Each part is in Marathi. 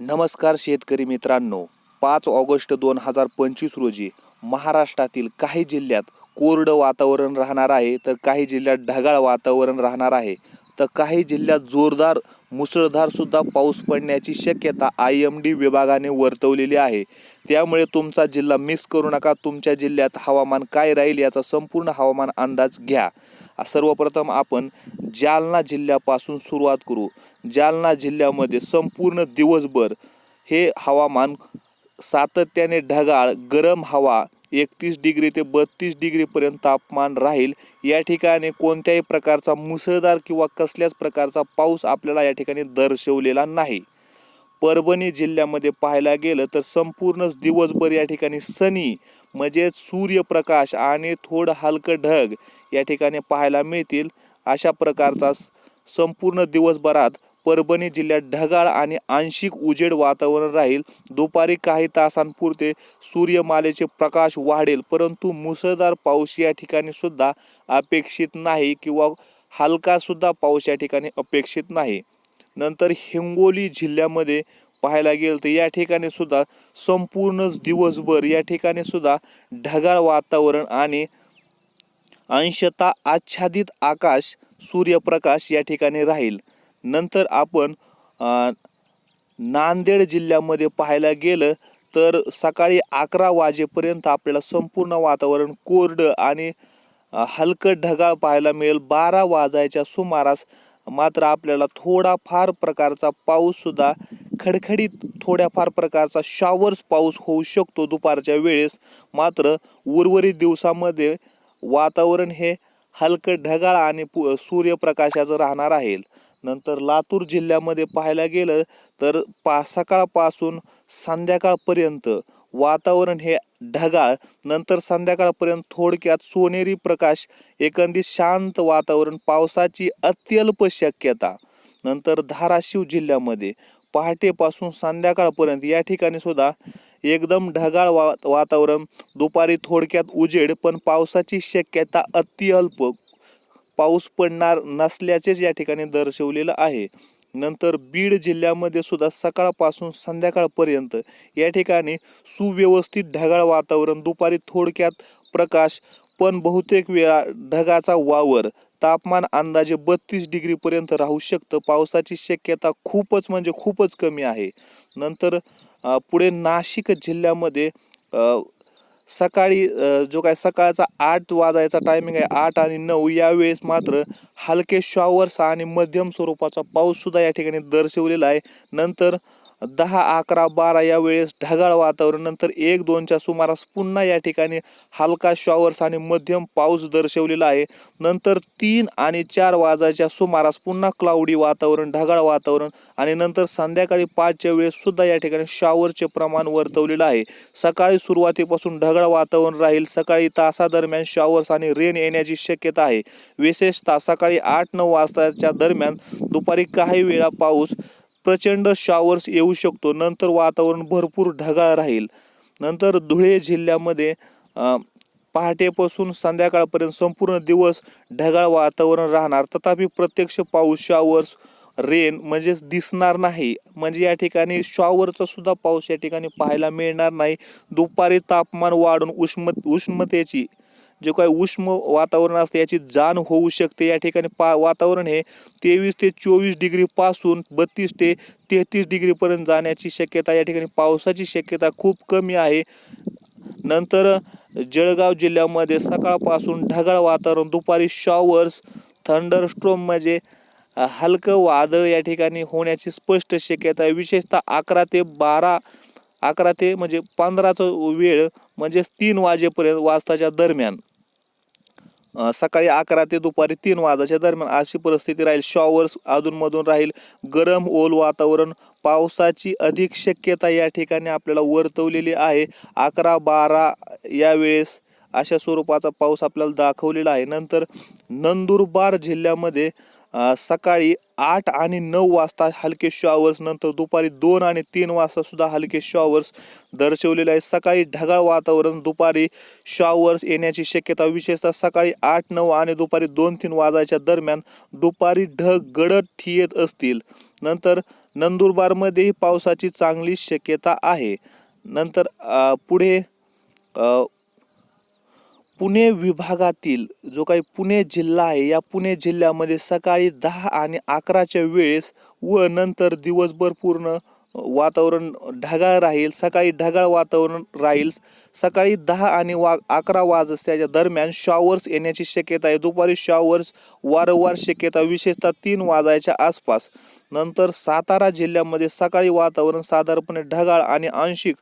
नमस्कार शेतकरी मित्रांनो. पाच ऑगस्ट दोन हजार पंचवीस रोजी महाराष्ट्रातील काही जिल्ह्यात कोरडं वातावरण राहणार आहे तर काही जिल्ह्यात ढगाळ वातावरण राहणार आहे. तर काही जिल्ह्यात जोरदार मुसळधारसुद्धा पाऊस पडण्याची शक्यता आय एम डी विभागाने वर्तवलेली आहे. त्यामुळे तुमचा जिल्हा मिस करू नका. तुमच्या जिल्ह्यात हवामान काय राहील याचा संपूर्ण हवामान अंदाज घ्या. सर्वप्रथम आपण जालना जिल्ह्यापासून सुरुवात करू. जालना जिल्ह्यामध्ये संपूर्ण दिवसभर हे हवामान सातत्याने ढगाळ गरम हवा एकतीस डिग्री ते बत्तीस डिग्रीपर्यंत तापमान राहील. या ठिकाणी कोणत्याही प्रकारचा मुसळधार किंवा कसल्याच प्रकारचा पाऊस आपल्याला या ठिकाणी दर्शवलेला नाही. परभणी जिल्ह्यामध्ये पाहायला गेलं तर संपूर्ण दिवसभर या ठिकाणी सनी म्हणजे सूर्यप्रकाश आणि थोडं हलकं ढग या ठिकाणी पाहायला मिळतील. अशा प्रकारचा संपूर्ण दिवसभरात परभणी जिल्ह्यात ढगाळ आणि आंशिक उजेड वातावरण राहील. दुपारी काही तासांपुरते सूर्यमालेचे प्रकाश वाढेल परंतु मुसळधार पाऊस या ठिकाणी सुद्धा अपेक्षित नाही किंवा हलकासुद्धा पाऊस या ठिकाणी अपेक्षित नाही. नंतर हिंगोली जिल्ह्यामध्ये पाहायला गेलं तर या ठिकाणी सुद्धा संपूर्ण दिवसभर या ठिकाणी सुद्धा ढगाळ वातावरण आणि अंशतः आच्छादित आकाश सूर्यप्रकाश या ठिकाणी राहील. नंतर आपण नांदेड जिल्ह्यामध्ये पाहायला गेलं तर सकाळी अकरा वाजेपर्यंत आपल्याला संपूर्ण वातावरण कोरडं आणि हलकं ढगाळ पाहायला मिळेल. बारा वाजायच्या सुमारास मात्र आपल्याला थोडाफार प्रकारचा पाऊससुद्धा खडखडीत थोड्याफार प्रकारचा शॉवर्स पाऊस होऊ शकतो दुपारच्या वेळेस. मात्र उर्वरित दिवसामध्ये वातावरण हे हलकं ढगाळ आणि पु सूर्यप्रकाशाचं राहणार आहे. नंतर लातूर जिल्ह्यामध्ये पाहायला गेलं तर पा सकाळपासून संध्याकाळपर्यंत वातावरण हे ढगाळ नंतर संध्याकाळपर्यंत थोडक्यात सोनेरी प्रकाश एकंदरीत शांत वातावरण पावसाची अत्यल्प शक्यता. नंतर धाराशिव जिल्ह्यामध्ये पहाटेपासून संध्याकाळपर्यंत या ठिकाणी सुद्धा एकदम ढगाळ वा वातावरण दुपारी थोडक्यात उजेड पण पावसाची शक्यता अत्यल्प. पाऊस पडणार नसल्याचेच या ठिकाणी दर्शवलेलं आहे. नंतर बीड जिल्ह्यामध्ये सुद्धा सकाळपासून संध्याकाळपर्यंत या ठिकाणी सुव्यवस्थित ढगाळ वातावरण दुपारी थोडक्यात प्रकाश पण बहुतेक वेळा ढगाचा वावर. तापमान अंदाजे बत्तीस डिग्रीपर्यंत राहू शकतं. पावसाची शक्यता खूपच म्हणजे खूपच कमी आहे. नंतर पुढे नाशिक जिल्ह्यामध्ये सकाळी जो काय सकाळचा आठ वाजायचा टायमिंग आहे आठ आणि नऊ यावेळेस मात्र हलके शॉवर्स आणि मध्यम स्वरूपाचा पाऊससुद्धा या ठिकाणी दर्शवलेला आहे. नंतर दहा अकरा बारा या वेळेस ढगाळ वातावरण. नंतर एक दोनच्या सुमारास पुन्हा या ठिकाणी हलका शॉवर्स आणि मध्यम पाऊस दर्शवलेला आहे. नंतर तीन आणि चार वाजायच्या सुमारास पुन्हा क्लाउडी वातावरण ढगाळ वातावरण आणि नंतर संध्याकाळी पाचच्या वेळेस सुद्धा या ठिकाणी शॉवरचे प्रमाण वर्तवलेलं आहे. सकाळी सुरुवातीपासून ढगाळ वातावरण राहील. सकाळी तासादरम्यान शॉवर्स आणि रेन येण्याची शक्यता आहे. विशेषतः सकाळी आठ नऊ वाजताच्या दरम्यान दुपारी काही वेळा पाऊस प्रचंड शॉवर्स येऊ शकतो. नंतर वातावरण भरपूर ढगाळ राहील. नंतर धुळे जिल्ह्यामध्ये पहाटेपासून संध्याकाळपर्यंत संपूर्ण दिवस ढगाळ वातावरण राहणार. तथापि प्रत्यक्ष पाऊस शॉवर्स रेन म्हणजेच दिसणार नाही. म्हणजे या ठिकाणी शॉवरचा सुद्धा पाऊस या ठिकाणी पाहायला मिळणार नाही. दुपारी तापमान वाढून उष्म उष्णतेची जे काय उष्म वातावरण असते याची जाण होऊ शकते. या ठिकाणी पा वातावरण हे तेवीस ते चोवीस डिग्रीपासून बत्तीस ते तेहतीस डिग्रीपर्यंत जाण्याची शक्यता या ठिकाणी पावसाची शक्यता खूप कमी आहे. नंतर जळगाव जिल्ह्यामध्ये सकाळपासून ढगाळ वातावरण दुपारी शॉवर्स थंडरस्ट्रोम म्हणजे हलकं वादळ या ठिकाणी होण्याची स्पष्ट शक्यता आहे. विशेषतः अकरा ते बारा अकरा ते म्हणजे पंधराचं वेळ म्हणजेच तीन वाजेपर्यंत वाजताच्या दरम्यान. सकाळी अकरा ते दुपारी तीन वाजाच्या दरम्यान अशी परिस्थिती राहील. शॉवर्स अधूनमधून राहील. गरम ओल वातावरण पावसाची अधिक शक्यता या ठिकाणी आपल्याला वर्तवलेली आहे. अकरा बारा या वेळेस अशा स्वरूपाचा पाऊस आपल्याला दाखवलेला आहे. नंतर नंदुरबार जिल्ह्यामध्ये सकाळी आठ आणि नऊ वाजता हलके शॉवर्स नंतर दुपारी दोन आणि तीन वाजतासुद्धा हलके शॉवर्स दर्शवलेले आहे सकाळी ढगाळ वातावरण दुपारी शॉवर्स येण्याची शक्यता विशेषतः सकाळी आठ नऊ आणि दुपारी दोन तीन वाजायच्या दरम्यान दुपारी ढग गडद येत असतील. नंतर नंदुरबारमध्येही पावसाची चांगली शक्यता आहे. नंतर पुढे पुणे विभागातील जो काही पुणे जिल्हा आहे या पुणे जिल्ह्यामध्ये सकाळी दहा आणि अकराच्या वेळेस व नंतर दिवसभर पूर्ण वातावरण ढगाळ राहील सकाळी ढगाळ वातावरण राहील सकाळी दहा आणि वा अकरा वाजताच्या दरम्यान शॉवर्स येण्याची शक्यता आहे. दुपारी शॉवर्स वारंवार शक्यता विशेषतः तीन वाजायच्या आसपास. नंतर सातारा जिल्ह्यामध्ये सकाळी वातावरण साधारणपणे ढगाळ आणि आंशिक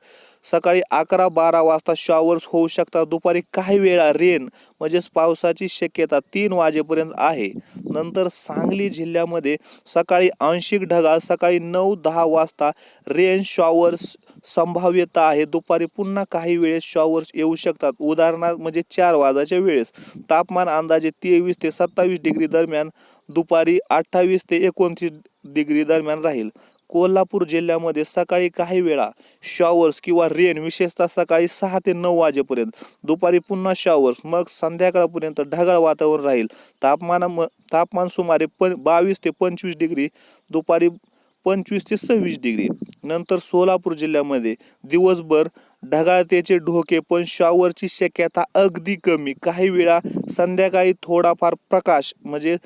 सकाळी अकरा बारा वाजता शॉवर्स होऊ शकतात. दुपारी काही वेळा रेन म्हणजेच पावसाची शक्यता तीन वाजेपर्यंत आहे. नंतर सांगली जिल्ह्यामध्ये सकाळी आंशिक ढगाळ सकाळी नऊ दहा वाजता रेन शॉवर्स संभाव्यता आहे. दुपारी पुन्हा काही वेळेस शॉवर्स येऊ शकतात. उदाहरणार्थ म्हणजे चार वाजाच्या वेळेस. तापमान अंदाजे तेवीस ते सत्तावीस डिग्री दरम्यान दुपारी अठ्ठावीस ते एकोणतीस डिग्री दरम्यान राहील. कोल्हापूर जिल्ह्यामध्ये सकाळी काही वेळा शॉवर्स किंवा रेन विशेषतः सकाळी सहा ते नऊ वाजेपर्यंत. दुपारी पुन्हा शॉवर्स मग संध्याकाळपर्यंत ढगाळ वातावरण राहील. तापमान तापमान सुमारे पण बावीस ते पंचवीस डिग्री दुपारी पंचवीस ते सव्वीस डिग्री नंतर सोलापूर जिल्ह्यामध्ये दिवसभर ढगाळतेचे ढोके पण शॉवरची शक्यता अगदी कमी. काही वेळा संध्याकाळी थोडाफार प्रकाश म्हणजे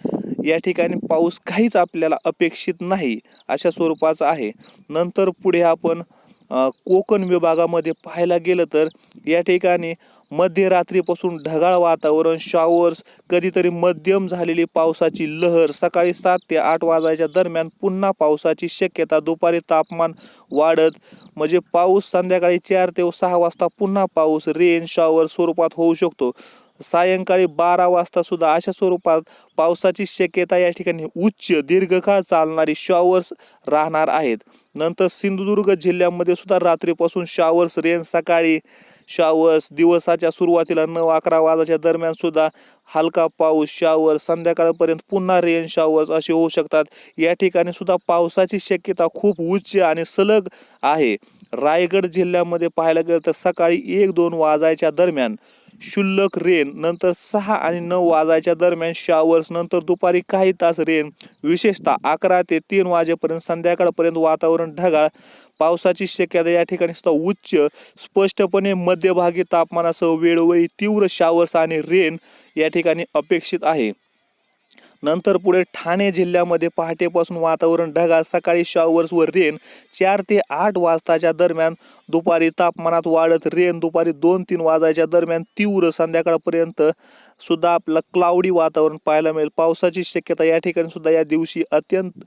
या ठिकाणी पाऊस काहीच आपल्याला अपेक्षित नाही अशा स्वरूपाचा आहे. नंतर पुढे आपण कोकण विभागामध्ये पाहायला गेलं तर या ठिकाणी मध्यरात्रीपासून ढगाळ वातावरण शॉवर्स कधीतरी मध्यम झालेली पावसाची लहर सकाळी सात ते आठ वाजायच्या दरम्यान पुन्हा पावसाची शक्यता दुपारी तापमान वाढत म्हणजे पाऊस संध्याकाळी चार ते सहा वाजता पुन्हा पाऊस रेन शॉवर स्वरूपात होऊ शकतो. सायंकाळी बारा वाजता सुद्धा अशा स्वरूपात पावसाची शक्यता या ठिकाणी उच्च दीर्घकाळ चालणारी शॉवर्स राहणार आहेत. नंतर सिंधुदुर्ग जिल्ह्यामध्ये सुद्धा रात्रीपासून शॉवर्स रेन सकाळी शॉवर्स दिवसाच्या सुरुवातीला नऊ अकरा वाजाच्या दरम्यान सुद्धा हलका पाऊस शॉवर संध्याकाळपर्यंत पुन्हा रेन शॉवर्स असे होऊ शकतात. या ठिकाणी सुद्धा पावसाची शक्यता खूप उच्च आणि सलग आहे. रायगड जिल्ह्यामध्ये पाहायला गेलं तर सकाळी एक दोन वाजायच्या दरम्यान शुल्लक रेन नंतर सहा आणि नऊ वाजायच्या दरम्यान शॉवर्स नंतर दुपारी काही तास रेन. विशेषतः अकरा ते तीन वाजेपर्यंत संध्याकाळपर्यंत वातावरण ढगाळ. पावसाची शक्यता या ठिकाणी सुद्धा उच्च. स्पष्टपणे मध्यभागी तापमानासह वेळोवेळी तीव्र शॉवर्स आणि रेन या ठिकाणी अपेक्षित आहे. नंतर पुढे ठाणे जिल्ह्यामध्ये पहाटेपासून वातावरण ढगाळ. सकाळी शॉवर्स व रेन चार ते आठ वाजताच्या दरम्यान दुपारी तापमानात वाढत रेन दुपारी दोन तीन वाजायच्या दरम्यान तीव्र संध्याकाळपर्यंत सुद्धा आपलं क्लाउडी वातावरण पाहायला मिळेल. पावसाची शक्यता या ठिकाणी सुद्धा या दिवशी अत्यंत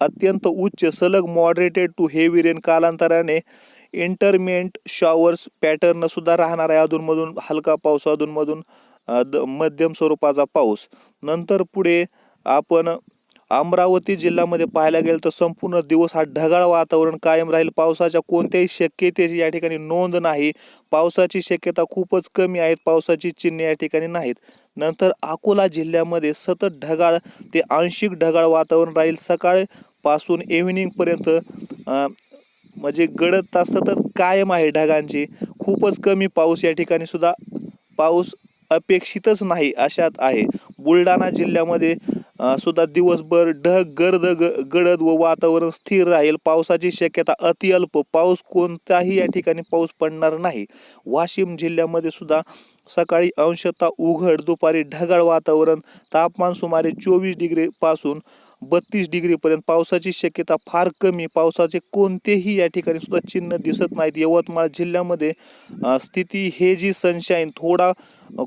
अत्यंत उच्च सलग मॉडरेटेड टू हेवी रेन कालांतराने इंटरमेंट शॉवर्स पॅटर्न सुद्धा राहणार आहे. अधूनमधून हलका पाऊस अधूनमधून द- मध्यम स्वरूपाचा पाऊस. नंतर पुढे आपण अमरावती जिल्ह्यामध्ये पाहायला गेलं तर संपूर्ण दिवस हा ढगाळ वातावरण कायम राहील. पावसाच्या कोणत्याही शक्यतेची या ठिकाणी नोंद नाही. पावसाची शक्यता खूपच कमी आहेत. पावसाची चिन्हे या ठिकाणी नाहीत. नंतर अकोला जिल्ह्यामध्ये सतत ढगाळ ते आंशिक ढगाळ वातावरण राहील. सकाळपासून इव्हिनिंगपर्यंत म्हणजे गडद तास सतत कायम आहे ढगांची. खूपच कमी पाऊस या ठिकाणी सुद्धा पाऊस अपेक्षितच नाही अशात आहे. बुलढाणा जिल्ह्यामध्ये सुद्धा दिवसभर ढग गर्द ग गडद व वातावरण स्थिर राहील. पावसाची शक्यता अतिअल्प. पाऊस कोणताही या ठिकाणी पाऊस पडणार नाही. वाशिम जिल्ह्यामध्ये सुद्धा सकाळी अंशतः उघड दुपारी ढगाळ वातावरण. तापमान सुमारे चोवीस डिग्रीपासून बत्तीस डिग्रीपर्यंत. पावसाची शक्यता फार कमी. पावसाचे कोणतेही या ठिकाणी सुद्धा चिन्ह दिसत नाहीत. यवतमाळ जिल्ह्यामध्ये स्थिती हे जी सनशाईन थोडा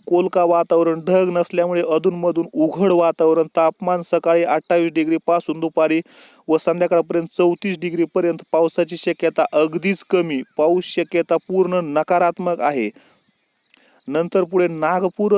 कोलका वातावरण ढग नसल्यामुळे अधूनमधून उघड वातावरण. तापमान सकाळी अठ्ठावीस डिग्रीपासून दुपारी व संध्याकाळपर्यंत चौतीस डिग्रीपर्यंत पावसाची शक्यता अगदीच कमी. पाऊस शक्यता पूर्ण नकारात्मक आहे. नंतर पुढे नागपूर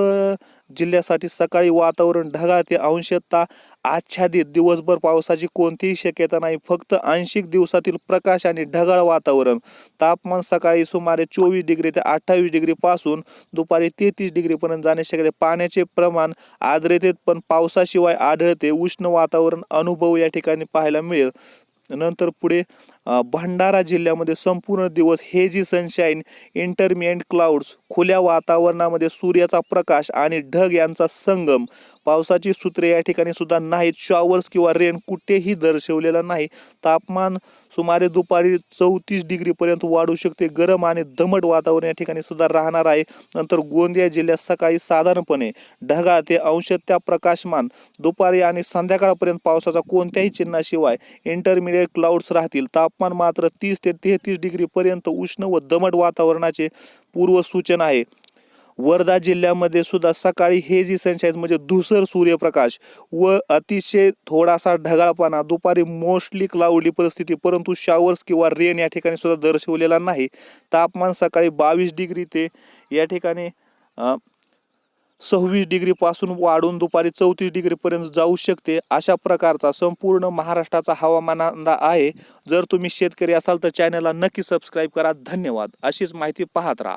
जिल्ह्यासाठी सकाळी वातावरण ढगाळ ते अंशतः आच्छादित दिवसभर पावसाची कोणतीही शक्यता नाही. फक्त आंशिक दिवसातील प्रकाश आणि ढगाळ वातावरण. तापमान सकाळी सुमारे चोवीस डिग्री ते अठ्ठावीस डिग्री पासून दुपारी तेहतीस डिग्रीपर्यंत जाणे शक्यते. पाण्याचे प्रमाण आर्द्रतेत पण पावसाशिवाय आढळते. उष्ण वातावरण अनुभव या ठिकाणी पाहायला मिळेल. नंतर पुढे भंडारा जिल्ह्यामध्ये संपूर्ण दिवस हेजी सनशाईन इंटरमिएंट क्लाउड्स खुल्या वातावरणामध्ये सूर्याचा प्रकाश आणि ढग यांचा संगम पावसाची सूत्रे या ठिकाणी सुद्धा नाहीत. शॉवर्स किंवा रेन कुठेही दर्शवलेला नाही. तापमान सुमारे दुपारी चौतीस डिग्रीपर्यंत वाढू शकते. गरम आणि दमट वातावरण या ठिकाणी सुद्धा राहणार आहे. नंतर गोंदिया जिल्ह्यात सकाळी साधारणपणे ढगाळ ते अंशतः प्रकाशमान. दुपारी आणि संध्याकाळपर्यंत पावसाचा कोणत्याही चिन्हाशिवाय इंटरमिडिएट क्लाउड्स राहतील. तापमान मात्र तीस ते तेहतीस डिग्रीपर्यंत उष्ण व दमट वातावरणाचे पूर्वसूचना आहे. वर्धा जिल्ह्यामध्ये सुद्धा सकाळी हे जी सनशाईन म्हणजे धुसर सूर्यप्रकाश व अतिशय थोडासा ढगाळपणा दुपारी मोस्टली क्लाउडली परिस्थिती परंतु शावर्स किंवा रेन या ठिकाणी सुद्धा दर्शवलेला नाही. तापमान सकाळी बावीस डिग्री ते या ठिकाणी सव्वीस डिग्रीपासून वाढून दुपारी चौतीस डिग्रीपर्यंत जाऊ शकते. अशा प्रकारचा संपूर्ण महाराष्ट्राचा हवामान अंदाज आहे. जर तुम्ही शेतकरी असाल तर चॅनलला नक्की सबस्क्राईब करा. धन्यवाद. अशीच माहिती पाहत राहा.